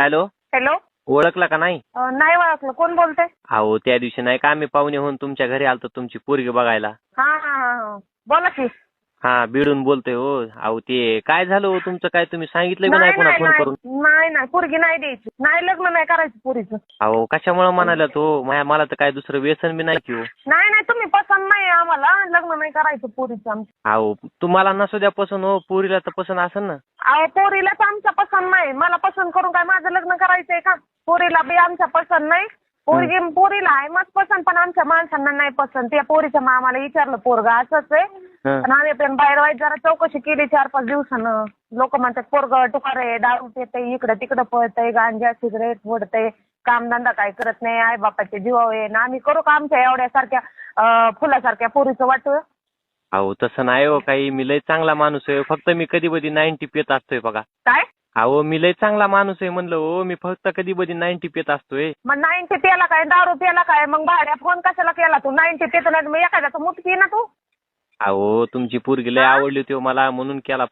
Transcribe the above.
Hello? Hello? ओळखला का नाही? अं, नाही ओळखलं. कोण बोलते अहो त्या दिवशी नाही का आम्ही पाहुणे होऊन तुमच्या घरी आलतो तुमची पोरगी बघायला. हा हा हा हा. बोला की. हा बिडून बोलतोय हो. अहो ते काय झालं हो तुमचं? काय तुम्ही सांगितलं बी नाही नाही फोन करून? नाही. नाही नाही. पोरगी नाही द्यायची. नाही लग्न नाही करायचं पुरीचं. अहो कशामुळे म्हणाला तो माया- मला तर काय दुसरं व्यसन बी नाही की हो. नाही नाही. तुम्ही पसंत नाही आम्हाला. लग्न नाही करायचं पुरीचं आमचं. अहो तुम्हाला नसू द्या पसंत हो. पोरीला तर पसंत असेल ना. अहो पोरीलाच आमच्या पसंत नाही. मला पसंत करून काय माझं लग्न करायचंय का? पोरीला बी आमच्या पसंत नाही. पोरगी पोरीला आहे मग पसंत पण आमच्या माणसांना नाही पसंत. त्या पोरीच्या मामाला विचारलं पोरगा असंच आहे. पण आम्ही पण बाहेर वाईट जरा चौकशी केली चार पाच दिवसानं. लोक म्हणतात पोरग टुकार आहे दारू पितंय इकडं तिकडं पळतंय गांजा सिगरेट फोडतंय कामधंदा काय करत नाही आई बापाचे जीवावर आहे. ना आम्ही करू का आमच्या एवढ्यासारख्या फुलासारख्या पोरीचं वाटू अहो तसं नाही हो काही मी लय चांगला माणूस आहे. फक्त मी कधी कधी नाईन्टी पित असतोय बघा. काय? अहो मी लय चांगला माणूस आहे म्हणलं हो. मी फक्त कधी कधी नाईन्टी पित असतोय. मग नाईन्टी प्याला काय दारू प्याला काय? मग भाड्या फोन कशाला केला तू? नाईन्टी पेतो नाही मग एखाद्याचं की ना तू? अहो तुमची पोरगी लय? आवडली होती हो मला. म्हणून केला